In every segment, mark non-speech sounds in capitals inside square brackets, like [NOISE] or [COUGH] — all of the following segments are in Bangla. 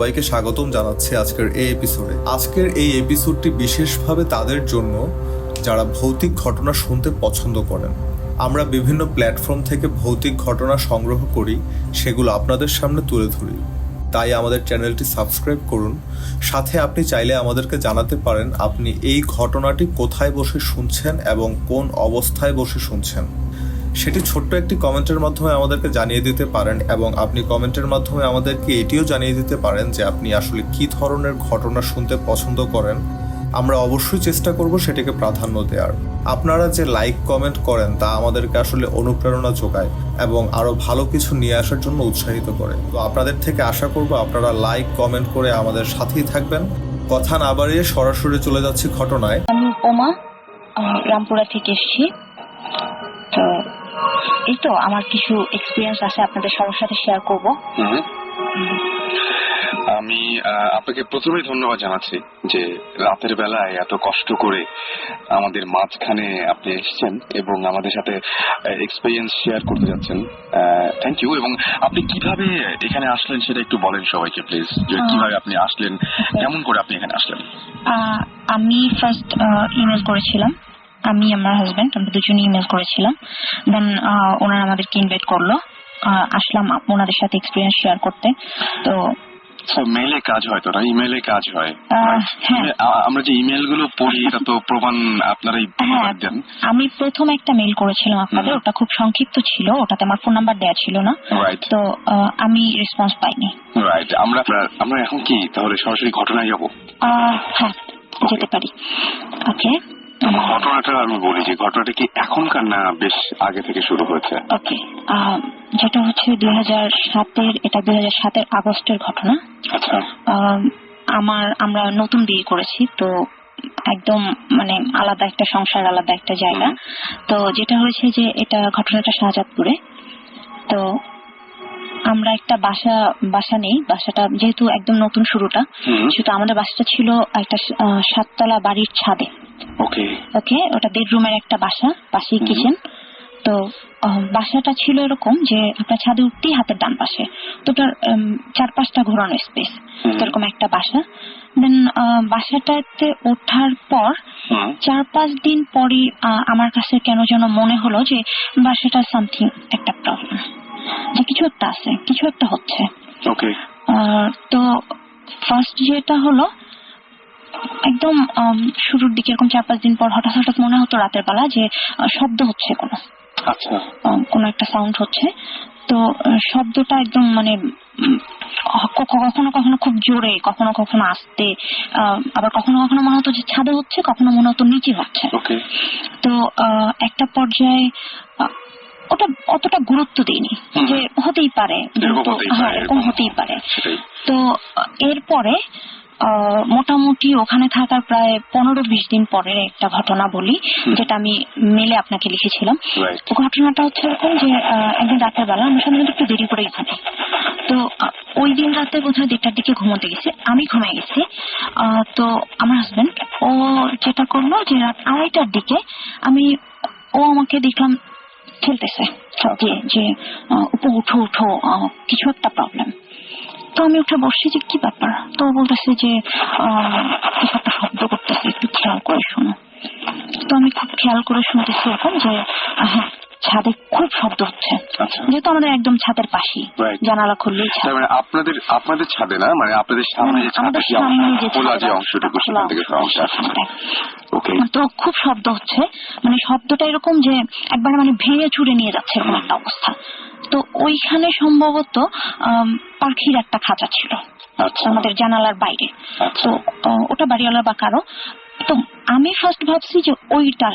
সবাইকে স্বাগতম জানাচ্ছি আজকের এই এপিসোডে আজকের এই এপিসোডটি বিশেষভাবে তাদের জন্য যারা ভৌতিক ঘটনা শুনতে পছন্দ করেন। আমরা বিভিন্ন প্ল্যাটফর্ম থেকে ভৌতিক ঘটনা সংগ্রহ করি, সেগুলো আপনাদের সামনে তুলে ধরি। তাই আমাদের চ্যানেলটি সাবস্ক্রাইব করুন। সাথে আপনি চাইলে আমাদেরকে জানাতে পারেন, আপনি এই ঘটনাটি কোথায় বসে শুনছেন এবং কোন অবস্থায় বসে শুনছেন। সেটি ছোট্ট একটি কমেন্টের মাধ্যমে আমাদেরকে জানিয়ে দিতে পারেন এবং আপনি কমেন্টের মাধ্যমে আমাদেরকে এটিও জানিয়ে দিতে পারেন যে আপনি আসলে কী ধরনের ঘটনা শুনতে পছন্দ করেন। আমরা অবশ্যই চেষ্টা করব সেটিকে প্রাধান্য দেওয়ার। আপনারা যে লাইক, কমেন্ট করেন তা আমাদেরকে আসলে অনুপ্রেরণা যোগায় এবং আরও ভালো কিছু নিয়ে আসার জন্য উৎসাহিত করে। তো আপনাদের থেকে আশা করব আপনারা লাইক, কমেন্ট করে আমাদের সাথেই থাকবেন। কথা না বাড়িয়ে সরাসরি চলে যাচ্ছি ঘটনায়। আমি উপমা রামপুরা থেকে এসেছি। এই তো আমার কিছু এক্সপিরিয়েন্স আছে আপনাদের সবার সাথে শেয়ার করব। আমি আপনাকে প্রথমেই ধন্যবাদ জানাচ্ছি যে রাতের বেলায় এত কষ্ট করে আমাদের মাঝখানে আপনি এসেছেন এবং আমাদের সাথে এক্সপিরিয়েন্স শেয়ার করতে যাচ্ছেন। থ্যাংক ইউ এবং আপনি কীভাবে এখানে আসলেন সেটা একটু বলেন সবাইকে প্লিজ যে কীভাবে আপনি আসলেন কেমন করে আপনি এখানে আসলেন? আমি ফার্স্ট ইমেল করেছিলাম। আমি আমার হাজবেন্ড আমরা দুজনে ইমেল করেছিলাম। দেন ওনারা আমাদেরকে ইনভাইট করল। আসলাম ওনাদের সাথে এক্সপিরিয়েন্স শেয়ার করতে। তো মেলে কাজ হয় তো না? ইমেলে কাজ হয়। আহ, হ্যাঁ। আমরা যে ইমেলগুলো পড়ি এটা তো প্রমাণ আপনারাই হ্যাঁ দেন। আমি প্রথম একটা মেল করেছিলাম আপনাদের। ওটা খুব সংক্ষিপ্ত ছিল। ওটাতে আমার ফোন নাম্বার দেওয়া ছিল না। তো আমি রেসপন্স পাইনি। রাইট আমরা আমরা এখন কি? তাহলে সরাসরি ঘটনায় যাব? হ্যাঁ যেতে পারি। ওকে ঘটনাটা আমি বলি যে ঘটনাটা কি এখনকার না বেশ আগে থেকে শুরু হয়েছে? ওকে যেটা হচ্ছে দুই হাজার সাতের এটা দুই হাজার সাতের আগস্টের ঘটনা। আচ্ছা। আমার আমরা নতুন বিয়ে করেছি তো একদম মানে আলাদা একটা সংসার আলাদা একটা জায়গা। তো যেটা হয়েছে যে এটা ঘটনাটা শাহজাদপুরে। তো আমরা একটা বাসা বাসা নেই। বাসাটা যেহেতু একদম নতুন শুরুটা সেটা আমাদের বাসাটা ছিল একটা সাততলা বাড়ির ছাদে। ওকে। ওকে? ওটা বেডরুমের একটা বাসা হুম। কিচেন। তো বাসাটা ছিল এরকম যে আপনার ছাদে উঠতেই হাতের ডান পাশে। তো ওটার চার পাঁচটা ঘোরানো স্পেস। এরকম একটা বাসা। দেন বাসাটাতে ওঠার পর চার পাঁচ দিন পরই আমার কাছে কেন যেন মনে হলো যে বাসাটা সামথিং একটা প্রবলেম যে কিছু একটা আছে কিছু একটা হচ্ছে। তো ফার্স্ট যেটা হলো একদম শুরুর দিকে এরকম চার পাঁচ দিন পর হঠাৎ হঠাৎ মনে হতো রাতের বেলা যে শব্দ হচ্ছে কোনো আচ্ছা। কোনো একটা সাউন্ড হচ্ছে। তো শব্দটা একদম মানে কখনো কখনো খুব জোরে কখনো কখনো আসতে আহ, আবার কখনো কখনো মনে হতো যে ছাদে হচ্ছে কখনো মনে হতো নিচে হচ্ছে। ওকে তো আহ, একটা পর্যায়ে ওটা অতটা গুরুত্ব দিইনি যে হতেই পারে এরকম হতেই হ্যাঁ এরকম। হতেই পারে। তো এরপরে মোটামুটি ওখানে থাকার প্রায় পনেরো বিশ দিন পরের একটা ঘটনা বলি যেটা আমি মেলে আপনাকে লিখেছিলাম। ঘটনাটা হচ্ছে এরকম যে একদিন রাতের বেলা আমরা সাধারণত একটু দেরি করে ঘুমাই। তো ওই দিন রাতে বোধহয় দেড়টার দিকে ঘুমোতে গেছি আমি ঘুমিয়ে গেছি। আহ, তো আমার হাজবেন্ড ও যেটা করল যে রাত আড়াইটার দিকে আমি ও আমাকে দেখলাম খেলতেছে। সব যে উপ উঠো উঠো কিছু একটা প্রবলেম তো আমি উঠে বসছি যে, কি ব্যাপার? তো বলতেছে যে কিছু একটা শব্দ করতেছে, একটু খেয়াল করে শোনো। তো আমি খুব খেয়াল করে শুনতেছি এখন যে হ্যাঁ ছাদে খুব শব্দ হচ্ছে। আচ্ছা। যেহেতু আমাদের একদম ছাদের পাশেই জানালা খুললেই ছাদ। মানে আপনাদের আপনাদের ছাদে না মানে আপনাদের সামনে যে অংশটুকু সেখান থেকে। ওকে তো খুব শব্দ হচ্ছে। মানে শব্দটা এরকম যে একবার মানে ভেঙে চুরে নিয়ে যাচ্ছে এরকম একটা অবস্থা। তো ওইখানে সম্ভবত পাখির একটা খাঁচা ছিল। আচ্ছা। আমাদের জানালার বাইরে। আচ্ছা। তো ওটা বাড়িওয়ালা বা কারও। তো আমি ফার্স্ট ভাবছি যে ওইটা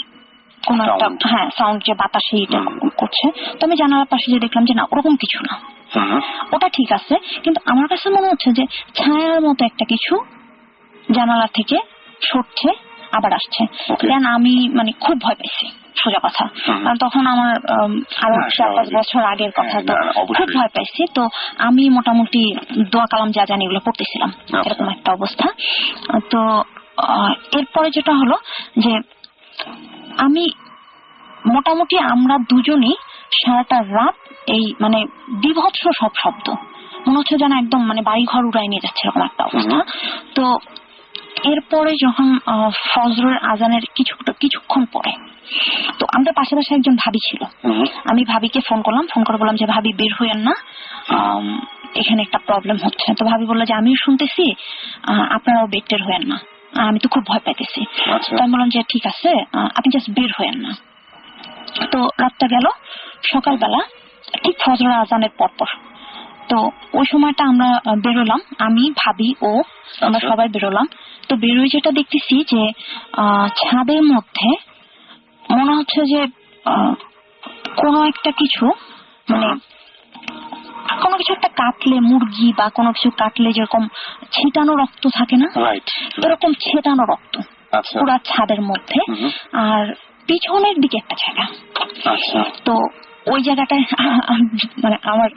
কোন একটা হ্যাঁ সাউন্ড যে বাতাসে এটা করছে। তো আমি জানালার পাশে যে দেখলাম যে না ওরকম কিছু না। ওটা ঠিক আছে কিন্তু আমার কাছে মনে হচ্ছে যে ছায়ার মতো একটা কিছু জানালা থেকে সরছে আবার আসছে। দেন আমি মানে খুব ভয় পাইছি সোজা কথা। কারণ তখন আমার আরও হ্যাঁ, চার পাঁচ বছর আগের কথা হ্যাঁ, তো। খুব ভয় পাইছি। তো আমি মোটামুটি দোয়া কালাম যা জানি এগুলো পড়তেছিলাম। আচ্ছা। এরকম একটা অবস্থা। তো এরপরে যেটা হলো যে আমি মোটামুটি আমরা দুজনেই সারাটা রাত এই মানে বিভৎস সব শব্দ। মনে হচ্ছে যেন একদম মানে বাড়ি ঘর উড়াই নিয়ে যাচ্ছে এরকম একটা অবস্থা। তো এরপরে যখন ফজরের আজানের কিছু কিছুক্ষণ পরে তো আমাদের পাশাপাশি একজন ভাবি ছিল। আমি ভাবিকে ফোন করলাম ফোন করে বললাম যে ভাবি বের হইয়েন না। এখানে একটা প্রবলেম হচ্ছে। তো ভাবি বলল যে আমিও শুনতেছি আপনারাও বেটের হয়েন না। আমি তো খুব ভয় পাইতেছি। আচ্ছা। তো আমি বললাম যে ঠিক আছে আপনি জাস্ট বের হয়েন না। তো রাতটা গেল সকালবেলা ঠিক ফজর আজানের পরপর। তো ওই সময়টা আমরা বেরোলাম আমি ভাবি ও আমরা আচ্ছা। সবাই বেরোলাম। তো বেরোয় যেটা দেখতেছি যে আহ, ছাদের মধ্যে মনে হচ্ছে যে আহ, কোনো একটা কিছু মানে কোনো কিছু একটা কাটলে মুরগি বা কোনো কিছু কাটলে যেরকম ছিটানো রক্ত থাকে না? এরকম ছেটানো রক্ত আচ্ছা। পুরা ছাদের মধ্যে। আর পিছনের দিকে একটা জায়গা। আচ্ছা। তো ওই জায়গাটায় [LAUGHS] মানে আমার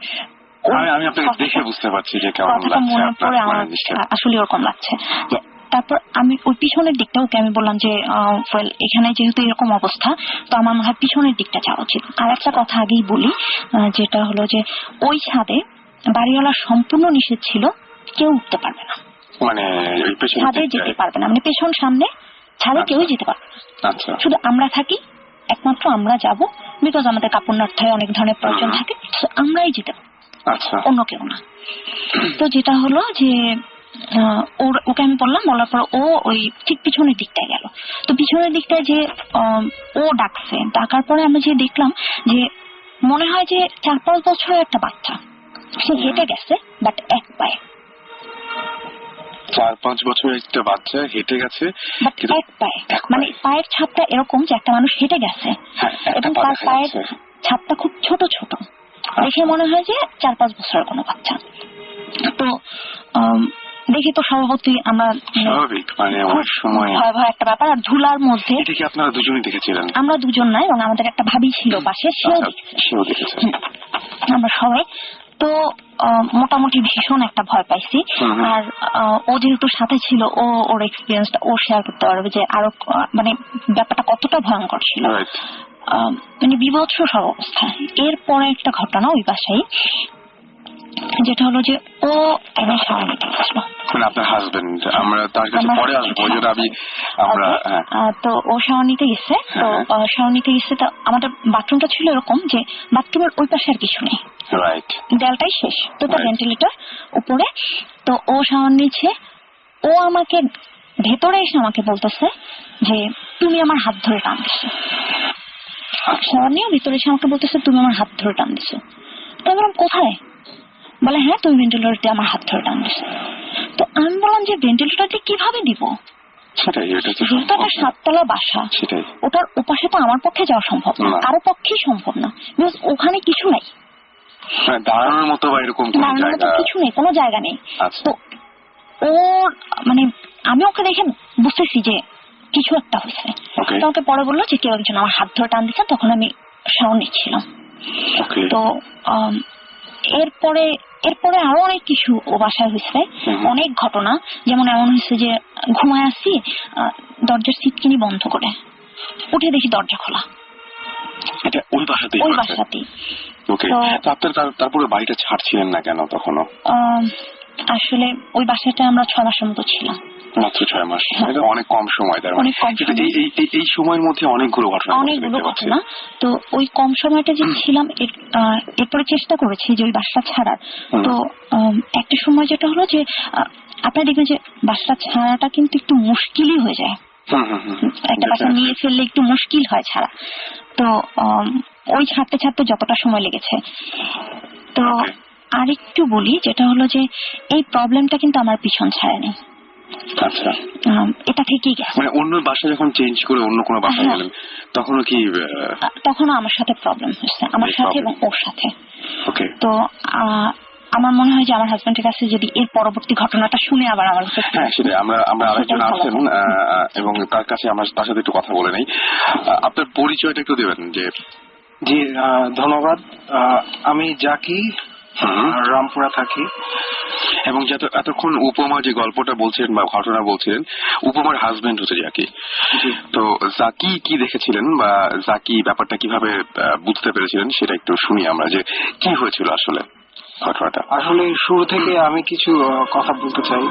আমি আপনাকে দেখে বুঝতে পারছি যে কেমন লাগছে মনে পড়ে আমার আসলে ওরকম লাগছে। যে তারপর আমি ওই পিছনের দিকটা ওকে আমি বললাম যে আহ, এখানে যেহেতু এরকম অবস্থা তো আমার মনে হয় পিছনের দিকটা যাওয়া উচিত। আর একটা কথা আগেই বলি যেটা হলো যে ওই ছাদে বাড়িওয়ালা সম্পূর্ণ নিষেধ ছিল কেউ উঠতে পারবে না। মানে ছাদে যেতে পারবে না। মানে পেছন সামনে ছাদে কেউ যেতে পারবে না। আচ্ছা। শুধু আমরা থাকি একমাত্র আমরা যাব বিকজ আমাদের কাপড় নাড়তে অনেক ধরনের প্রয়োজন থাকে আমরাই যেতে পারব। আচ্ছা। অন্য কেউ না। তো যেটা হলো যে ওকে আমি বললাম বলার পর ও ওই ঠিক পিছনের দিকটায় গেল। তো পিছনের দিকটায় যে ও ডাকছে ডাকার পরে আমি যে দেখলাম যে মনে হয় যে চার পাঁচ বছরের একটা বাচ্চা। সে হেঁটে গেছে বাট এক পায়ে। চার পাঁচ বছর একটা বাচ্চা হেঁটে গেছে এক পায়ে। মানে পায়ের ছাপটা এরকম যে একটা মানুষ হেঁটে গেছে। হ্যাঁ এবং তার পায়ের ছাপটা খুব ছোট ছোট। দেখে মনে হয় যে চার পাঁচ বছরের কোনো বাচ্চা। তো দেখি তো স্বভাবতই আমরা মানে স্বাভাবিক মানে অনেক সময় ভয় ভয় একটা ব্যাপার। আর ধুলার মধ্যে এটা কি আপনারা দুজনেই দেখেছিলেন? আমরা দুজন নাই এবং আমাদের একটা ভাবি ছিল পাশে সেও আচ্ছা, দেখছে। আমরা সবাই। তো মোটামুটি ভীষণ একটা ভয় পাইছি। আর ও যেহেতু সাথে ছিল ও ওর এক্সপিরিয়েন্সটা ও শেয়ার করতে পারবে যে আরও মানে ব্যাপারটা কতটা ভয়ঙ্কর ছিল। মানে বিভৎস সব অবস্থা। এরপরে একটা ঘটনা ওই বাসায়। যেটা হলো যে ও একবার শাওয়ার নিতে মানে আপনার হাজবেন্ড আমরা তার কাছে পরে আসব ওই আমি আমরা Okay. হ্যাঁ। তো ও গেছে তো হ্যাঁ। গেছে তো আমাদের বাথরুমটা ছিল এরকম যে বাথরুমের ওই পাশে আর কিছু নেই। রাইট দেয়ালটাই শেষ তো তার ভেন্টিলেটর উপরে। তো ও নিচ্ছে ও আমাকে ভেতরে এসে আমাকে বলতেছে যে তুমি আমার হাত ধরে টান দিছো শাওয়ার নিয়ে ভিতরে এসে আমাকে বলতেছে তুমি আমার হাত ধরে টান দিছো তো আমি বললাম কোথায়? বলে হ্যাঁ তুমি ভেন্টিলেটর দিয়ে আমার হাত ধরে টান দিছো। তো আমি বললাম যে ভেন্টিলেটর দিয়ে কীভাবে দিব? যেহেতু একটা সাততলা বাসা। ওটার ওপাশে তো আমার পক্ষে যাওয়া সম্ভব না। কারও পক্ষেই সম্ভব না। বিকজ ওখানে কিছু নাই। মানে দাঁড়ানোর মতো বা এরকম কিছু নেই কোনো জায়গা নেই। আচ্ছা। তো ওর মানে আমি ওকে দেখে বুঝতেছি যে কিছু একটা হয়েছে। ওকে তো আমাকে পরে বলল যে কেউ একজন আমার হাত ধরে টান দিচ্ছে তখন আমি শাওয়ার নিচ্ছিলাম। তো এরপরে এরপরে আরও অনেক কিছু ও বাসায় হয়েছে। অনেক ঘটনা। যেমন এমন হয়েছে যে ঘুমায় আসছি আহ, দরজার সিটকিনি বন্ধ করে। উঠে দেখি দরজা খোলা। এটা ওই বাসাতেই ওই হয়েছে? বাসাতেই। ওকে তো- তো আপনার তারপরে বাড়িটা ছাড়ছিলেন না কেন তখনও? আসলে ওই বাসাটা আমরা ছ মাসের মতো ছিলাম। মাত্র ছয় মাস। এটা অনেক কম সময় তার মানে। অনেক কম এই সময়ের মধ্যে অনেকগুলো ঘটনা অনেকগুলো ঘটনা। তো ওই কম সময়টা যে ছিলাম এরপরে চেষ্টা করেছি যে ওই বাসটা ছাড়ার। তো একটা সময় যেটা হলো যে আপনারা দেখবেন যে বাসটা ছাড়াটা কিন্তু একটু মুশকিলই হয়ে যায়। একটা বাসা নিয়ে ফেললে একটু মুশকিল হয় ছাড়া। তো ওই ছাড়তে ছাড়তে যতটা সময় লেগেছে। তো. আরেকটু বলি যেটা হলো যে এই প্রবলেমটা কিন্তু আমার পিছন ছাড়েনি আচ্ছা। এটা গেছে। মানে অন্য বাসা যখন চেঞ্জ করে অন্য কোনো বাসায় হ্যাঁ। গেলেন তখনও কি তখনও আমার সাথে প্রবলেম হচ্ছে আমার সাথে এবং ওর সাথে। ওকে তো আমার মনে হয় যে আমার হাজবেন্ডের কাছে যদি এর পরবর্তী ঘটনাটা শুনে আবার আমার কাছে হ্যাঁ সেটাই। আমরা আমরা আরেকজন আছেন আহ, এবং তার কাছে আমার তার সাথে একটু কথা বলে নেই। আপনার পরিচয়টা একটু দেবেন যে। জি আহ, ধন্যবাদ। আহ, আমি জাকি। রামপুরা থাকি। এবং যত এতক্ষণ উপমা যে গল্পটা বলছিলেন বা ঘটনা বলছিলেন উপমার হাজবেন্ড হচ্ছে জাকি। তো জাকি কি দেখেছিলেন বা জাকি ব্যাপারটা কীভাবে বুঝতে পেরেছিলেন সেটা একটু শুনি আমরা যে কি হয়েছিল আসলে ঘটনাটা। আসলে শুরু থেকে আমি কিছু কথা বলতে চাই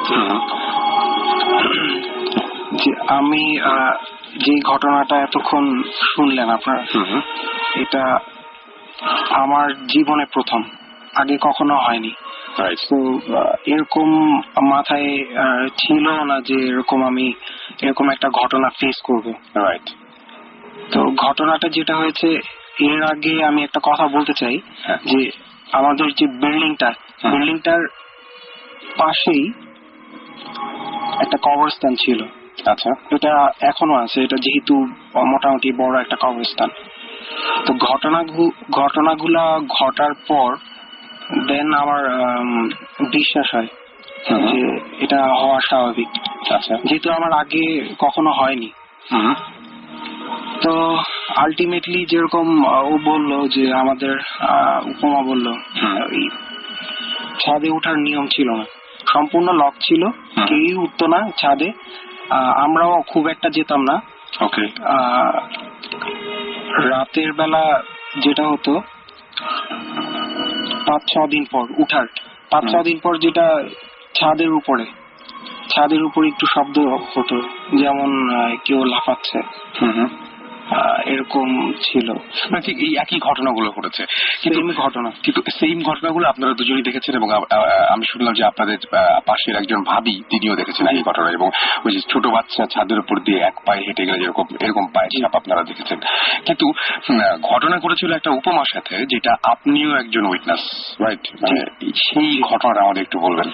যে আমি যে ঘটনাটা এতক্ষণ শুনলেন আপনার এটা আমার জীবনে প্রথম আগে কখনো হয়নি. তো এরকম মাথায় ছিল না যে এরকম আমি এরকম একটা ঘটনা ফেস করব Right. তো ঘটনাটা যেটা হয়েছে এর আগে আমি একটা কথা বলতে চাই হ্যাঁ। যে আমাদের যে বিল্ডিংটা হুম। বিল্ডিংটার পাশেই একটা কবরস্থান ছিল আচ্ছা এটা এখনও আছে এটা যেহেতু মোটামুটি বড় একটা কবরস্থান তো ঘটনা ঘটনাগুলা ঘটার পর দেন আমার বিশ্বাস হয় যে এটা হওয়া স্বাভাবিক। আচ্ছা। যেহেতু আমার আগে কখনো হয়নি। তো আলটিমেটলি যেরকম ও বলল যে আমাদের উপমা বলল। ছাদে ওঠার নিয়ম ছিল না। সম্পূর্ণ লক ছিল। কেউই উঠতো না ছাদে। আমরাও খুব একটা যেতাম না। ওকে। রাতের বেলা যেটা হতো পাঁচ ছ দিন পর উঠার। পাঁচ ছ দিন পর যেটা ছাদের উপরে ছাদের উপরে একটু শব্দ হতো যেমন কেউ লাফাচ্ছে। হুম, হুম। আহ, এরকম ছিল। মানে ঠিক এই একই ঘটনাগুলো ঘটেছে? কিন্তু ঘটনা কিন্তু সেম ঘটনাগুলো আপনারা দুজনেই দেখেছেন এবং আমি শুনলাম যে আপনাদের পাশের একজন ভাবি তিনিও দেখেছেন এই ঘটনা এবং ওই যে ছোট বাচ্চা ছাদের উপর দিয়ে এক পায়ে হেঁটে গেলে যেরকম এরকম পায়ে ছাপ আপনারা দেখেছেন। কিন্তু ঘটনা ঘটেছিল একটা উপমার সাথে যেটা আপনিও একজন উইটনেস রাইট মানে সেই ঘটনাটা আমাদের একটু বলবেন।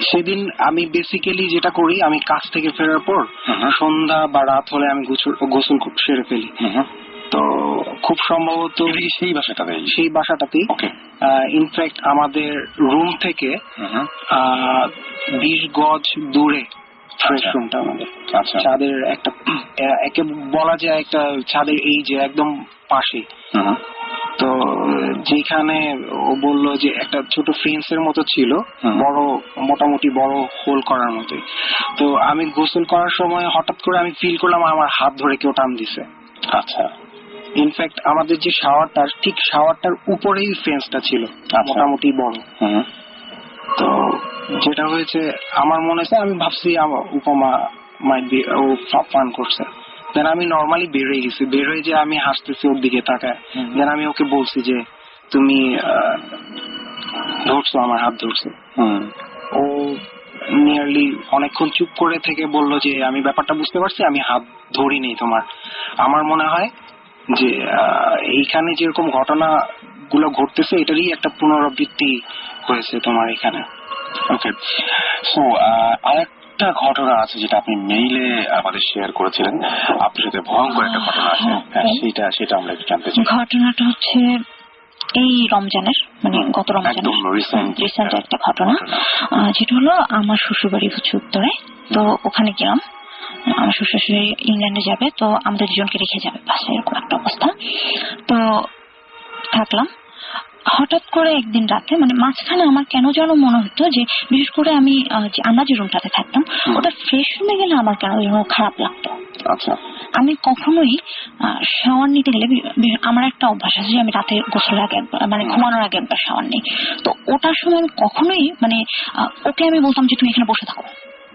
সেদিন আমি বেসিক্যালি যেটা করি আমি কাজ থেকে ফেরার পর হুম। সন্ধ্যা বা রাত হলে আমি গোসল গোসল খুব সেরে ফেলি হুম। তো খুব সম্ভবত সেই বাসাটাতে সেই বাসাটাতেই ইনফ্যাক্ট আমাদের রুম থেকে হুম। বিশ গজ দূরে ফ্রেশ আচ্ছা। আমাদের আচ্ছা ছাদের একটা একে বলা যায় একটা ছাদের এই যে একদম পাশে। তো যেখানে ও বলল যে একটা ছোট ফেন্স এর মতো ছিল বড় মোটামুটি বড় হোল করার মতোই তো আমি গোসল করার সময় হঠাৎ করে আমি ফিল করলাম আমার হাত ধরে কেউ টান দিছে আচ্ছা ইনফ্যাক্ট আমাদের যে শাওয়ারটার ঠিক শাওয়ারটার উপরেই ফেন্সটা ছিল আচ্ছা। মোটামুটি বড়। তো যেটা হয়েছে আমার মনে হচ্ছে আমি ভাবছি আমার উপমা মাইট বি ও ফান করছে। দেন আমি নর্মালি বের হয়ে গেছি। বের হয়ে যে আমি হাসতেছি ওর দিকে তাকায়। দেন আমি ওকে বলছি যে তুমি ধরছো আমার হাত ধরছো। ও নিয়ারলি অনেকক্ষণ চুপ করে থেকে বলল যে আমি ব্যাপারটা বুঝতে পারছি আমি হাত ধরিনি তোমার। আমার মনে হয় যে এইখানে যেরকম ঘটনা গুলো ঘটতেছে এটারই একটা পুনরাবৃত্তি হয়েছে তোমার এখানে। ওকে সো আরেকটা ঘটনা আছে যেটা আপনি মেইলে আমাদের শেয়ার করেছিলেন। আপনার সাথে ভয়ঙ্কর একটা ঘটনা আছে। হ্যাঁ সেটা সেটা আমরা একটু জানতে চাই। ঘটনাটা হচ্ছে এই রমজানের মানে গত রমজানের রিসেন্ট একটা ঘটনা। যেটা হলো আমার শ্বশুর বাড়ি হচ্ছে উত্তরে। তো ওখানে গেলাম। আমার শ্বশুর শাশুড়ি ইংল্যান্ডে যাবে। তো আমাদের দুজনকে রেখে যাবে। বাসে এরকম একটা অবস্থা। তো থাকলাম। হঠাৎ করে একদিন রাতে মানে মাঝখানে আমার কেন যেন মনে হতো যে বিশেষ করে আমি যে আমরা যে রুমটাতে থাকতাম ওটা ফ্রেশ রুমে গেলে আমার কেন যেন খারাপ লাগতো। আচ্ছা। আমি কখনোই শাওয়ার নিতে গেলে আমার একটা অভ্যাস আছে যে আমি রাতে গোসলের আগে মানে ঘুমানোর আগে একবার শাওয়ার নেই। তো ওটার সময় আমি কখনোই মানে ওকে আমি বলতাম যে তুমি এখানে বসে থাকো।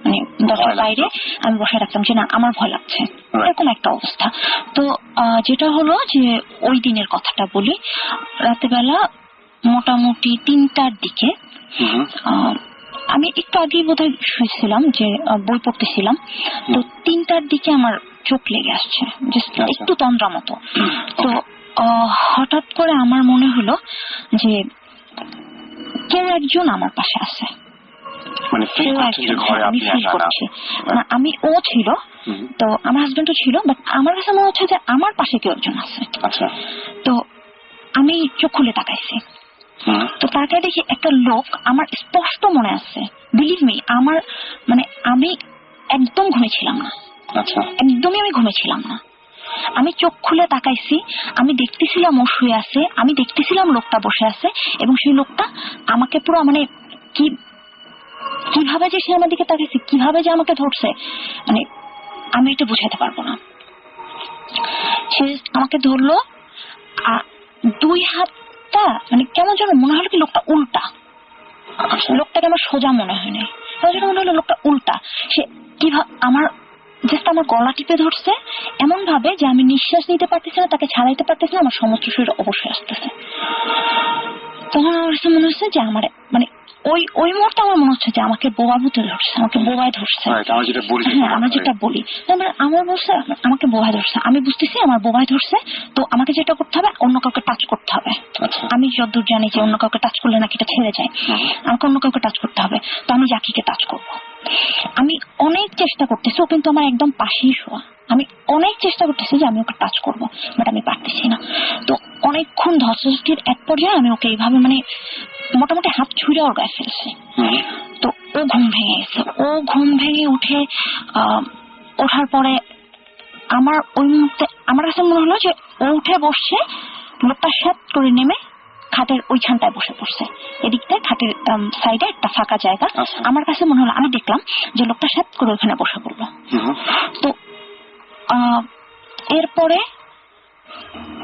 মানে দরজার বাইরে আমি বসে রাখতাম যে না আমার ভয় লাগছে। এরকম একটা অবস্থা। তো যেটা হলো যে ওই দিনের কথাটা বলি। রাতেবেলা মোটামুটি তিনটার দিকে। আমি একটু আগেই বোধহয় শুয়েছিলাম যে বই পড়তেছিলাম। তো তিনটার দিকে আমার চোখ লেগে আসছে আচ্ছা। একটু তন্দ্রা মতো। তো হঠাৎ করে আমার মনে হলো যে কেউ একজন আমার পাশে আছে। মানে হ্যাঁ, আমি ও ছিল তো আমার হাজবেন্ডও ছিল বাট আমার কাছে মনে হচ্ছে যে আমার পাশে কেউ একজন আছে। আচ্ছা। তো আমি চোখ খুলে তাকাইছি। তো তাকায় দেখি একটা লোক আমার স্পষ্ট মনে আছে। বিলিভ মি আমার মানে আমি একদম ঘুমেছিলাম না। আচ্ছা। একদমই আমি ঘুমেছিলাম না। আমি চোখ খুলে তাকাইছি আমি দেখতেছিলাম ও শুয়ে আছে আমি দেখতেছিলাম লোকটা বসে আছে এবং সেই লোকটা আমাকে পুরো মানে কি কীভাবে যে সে আমার দিকে তাকাইছে কীভাবে যে আমাকে ধরছে মানে আমি এটা বুঝাতে পারব না। সে আমাকে ধরলো দুই হাত লোকটা মানে কেমন যেন মনে হলো কি লোকটা উল্টা। লোকটাকে আমার সোজা মনে হয় নাই। কেমন যেন মনে হলো লোকটা উল্টা। সে কীভাবে আমার জাস্ট আমার গলা টিপে ধরছে এমন ভাবে যে আমি নিঃশ্বাস নিতে পারতেছি না, তাকে ছাড়াইতে পারতেছি না, আমার সমস্ত শরীর অবশ্যই আসতেছে। তখন আমার কাছে মনে হচ্ছে যে আমার মানে ওই ওই মুহূর্তে আমার মনে হচ্ছে যে আমাকে বোবা ভূতে ধরছে আমাকে বোবায় ধরছে। Right, আমরা যেটা বলি হ্যাঁ আমরা যেটা বলি। আমার বলছে আমাকে বোবায় ধরছে। আমি বুঝতেছি আমার বোবায় ধরছে তো আমাকে যেটা করতে হবে অন্য কাউকে টাচ করতে হবে। আচ্ছা। আমি যতদূর জানি যে অন্য কাউকে টাচ করলে নাকি এটা ছেড়ে যায়। আমাকে অন্য কাউকে টাচ করতে হবে তো আমি জাকিকে টাচ করব। আমি অনেক চেষ্টা করতেছি ও কিন্তু আমার একদম পাশেই শোয়া। আমি অনেক চেষ্টা করতেছি যে আমি ওকে টাচ করব বাট আমি পারতেছি না। তো অনেকক্ষণ ধস্তির এক পর্যায়ে আমি ওকে এইভাবে মানে মোটামুটি হাত ছুঁড়ে ওর গায়ে ফেলছি। তো ও ঘুম ভেঙে গেছে। ও ঘুম ভেঙে উঠে ওঠার পরে আমার ওই মুহূর্তে আমার কাছে মনে হলো যে ও উঠে বসছে লোকটা সাত করে নেমে খাটের ওইখানটায় বসে পড়ছে। এদিকটায় খাটের সাইডে একটা ফাঁকা জায়গা। আচ্ছা। আমার কাছে মনে হলো আমি দেখলাম যে লোকটা সাত করে ওখানে বসে পড়ল। তো আহ, এরপরে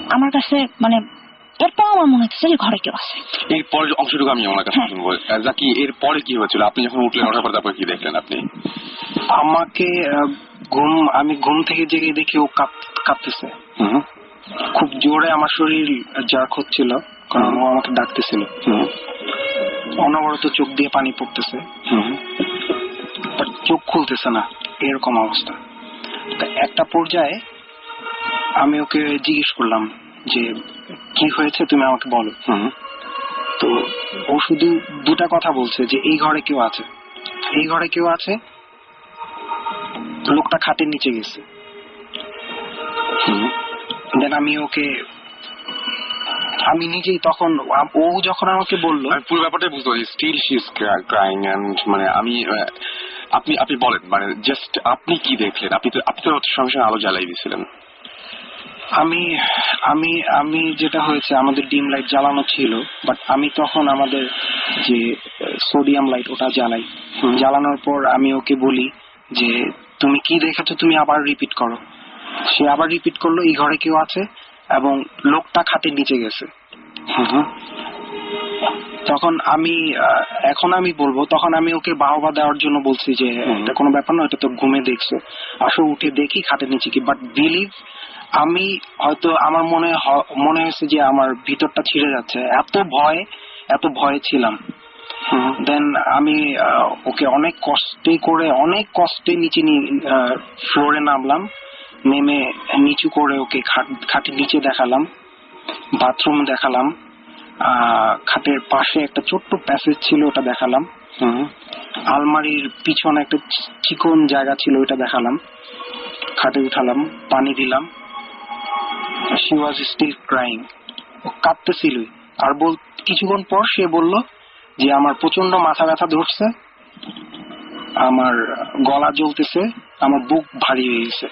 আমার কাছে মানে এরপর আমার মনে হচ্ছে যে ঘরে কেউ আছে এর পরের অংশটুকু আমি আমার কাছে হ্যাঁ। শুনব। জাকি এর পরে কি হয়েছিল? আপনি যখন উঠলেন ওঠার পর তারপর কি দেখলেন আপনি? আমাকে ঘুম আমি ঘুম থেকে জেগে দেখি ও কাঁপ- কাঁপতেছে। হুম। খুব জোরে আমার শরীর জার্ক হচ্ছিল কারণ ও আমাকে ডাকতেছিল। হুম। অনবরত চোখ দিয়ে পানি পড়তেছে। চোখ খুলতেছে না এরকম অবস্থা। তা একটা পর্যায়ে আমি ওকে জিজ্ঞেস করলাম যে কি হয়েছে তুমি আমাকে বলো। তো ও শুধু দুটা কথা বলছে যে এই ঘরে কেউ আছে। এই ঘরে কেউ আছে? লোকটা খাটের নিচে গেছে। দেন আমি ওকে আমি নিজেই তখন ও যখন আমাকে বলল পুরো ব্যাপারটা বুঝতে পারছি। Still she is crying and মানে আমি আপনি আপনি বলেন মানে জাস্ট আপনি কি দেখলেন? আপনি তো আপনি তো সঙ্গে সঙ্গে আলো জ্বালাই দিয়েছিলেন। আমি আমি আমি যেটা হয়েছে আমাদের ডিম লাইট জ্বালানো ছিল বাট আমি তখন আমাদের যে সোডিয়াম লাইট ওটা জ্বালাই। জ্বালানোর পর আমি ওকে বলি যে তুমি কি দেখেছ তুমি আবার রিপিট করো সে আবার রিপিট করল এই ঘরে কেউ আছে এবং লোকটা খাটের নিচে গেছে। তখন আমি এখন আমি বলব তখন আমি ওকে বাহবা দেওয়ার জন্য বলছি যে। এটা কোনো ব্যাপার না এটা তো ঘুমে দেখছ। আসো উঠে দেখি খাটের নিচে কি। বাট বিলিভ আমি হয়তো আমার মনে মনে হয়েছে যে আমার ভিতরটা ছিঁড়ে যাচ্ছে। এত ভয় এত ভয়ে ছিলাম। দেন আমি ওকে অনেক কষ্টে করে অনেক কষ্টে নিচে ফ্লোরে নামলাম। নেমে নিচু করে ওকে খাট- খাটের নিচে দেখালাম। বাথরুম দেখালাম। খাটের পাশে একটা ছোট্ট প্যাসেজ ছিল ওটা দেখালাম। আলমারির পিছনে একটা চিকন জায়গা ছিল ওটা দেখালাম। খাটে উঠালাম পানি দিলাম। শি ওয়াজ স্টিল ক্রাইং ও কাঁদতেছিল আর বল কিছুক্ষণ পর সে বলল যে আমার প্রচণ্ড মাথা ব্যথা ধরছে। আমার গলা জ্বলতেছে। আমার বুক ভারী হয়ে গেছে।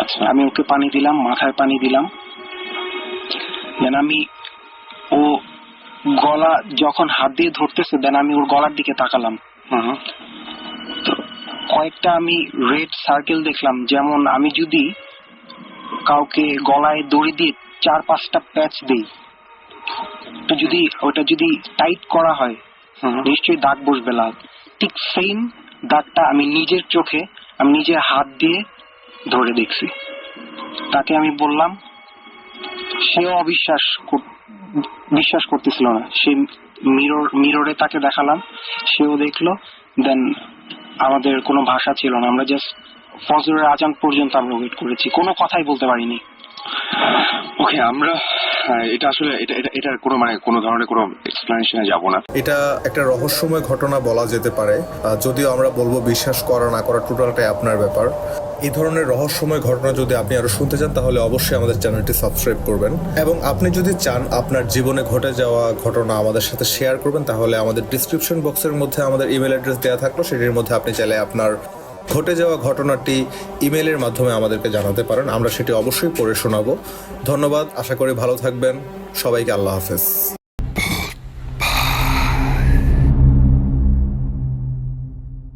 আচ্ছা। আমি ওকে পানি দিলাম মাথায় পানি দিলাম। দেন আমি ও গলা যখন হাত দিয়ে ধরতেছে দেন আমি ওর গলার দিকে তাকালাম। তো কয়েকটা আমি রেড সার্কেল দেখলাম যেমন আমি যদি কাউকে গলায় দড়ি দিয়ে চার পাঁচটা প্যাচ দিই তো যদি ওটা যদি টাইট করা হয়। নিশ্চয়ই দাগ বসবে লাল ঠিক সেম দাগটা আমি নিজের চোখে আমি নিজের হাত দিয়ে ধরে দেখছি তাকে আমি বললাম সেও অবিশ্বাস কর- বিশ্বাস করতেছিল না। সে মিরর মিররে তাকে দেখালাম। সেও দেখল দেন আমাদের কোনো ভাষা ছিল না। আমরা জাস্ট ফজরের আজান পর্যন্ত আমরা ওয়েট করেছি। কোনো কথাই বলতে পারিনি। ওকে আমরা হ্যাঁ, এটা আসলে এটা এটা এটার কোনো মানে কোনো ধরনের কোনো এক্সপ্লেনেশনে যাব না। এটা একটা রহস্যময় ঘটনা বলা যেতে পারে। আহ, যদিও আমরা বলব বিশ্বাস করা না করা টোটালটাই আপনার ব্যাপার। এই ধরনের রহস্যময় ঘটনা যদি আপনি আরও শুনতে চান, তাহলে অবশ্যই আমাদের চ্যানেলটি সাবস্ক্রাইব করবেন। এবং আপনি যদি চান আপনার জীবনে ঘটে যাওয়া ঘটনা আমাদের সাথে শেয়ার করবেন, তাহলে আমাদের ডিসক্রিপশন বক্সের মধ্যে আমাদের ইমেল অ্যাড্রেস দেওয়া থাকল, সেটির মধ্যে আপনি চাইলে আপনার ঘটে যাওয়া ঘটনাটি ইমেলের মাধ্যমে আমাদেরকে জানাতে পারেন। আমরা সেটি অবশ্যই পড়ে শোনাবো। ধন্যবাদ, আশা করি ভালো থাকবেন। সবাইকে আল্লাহ হাফেজ।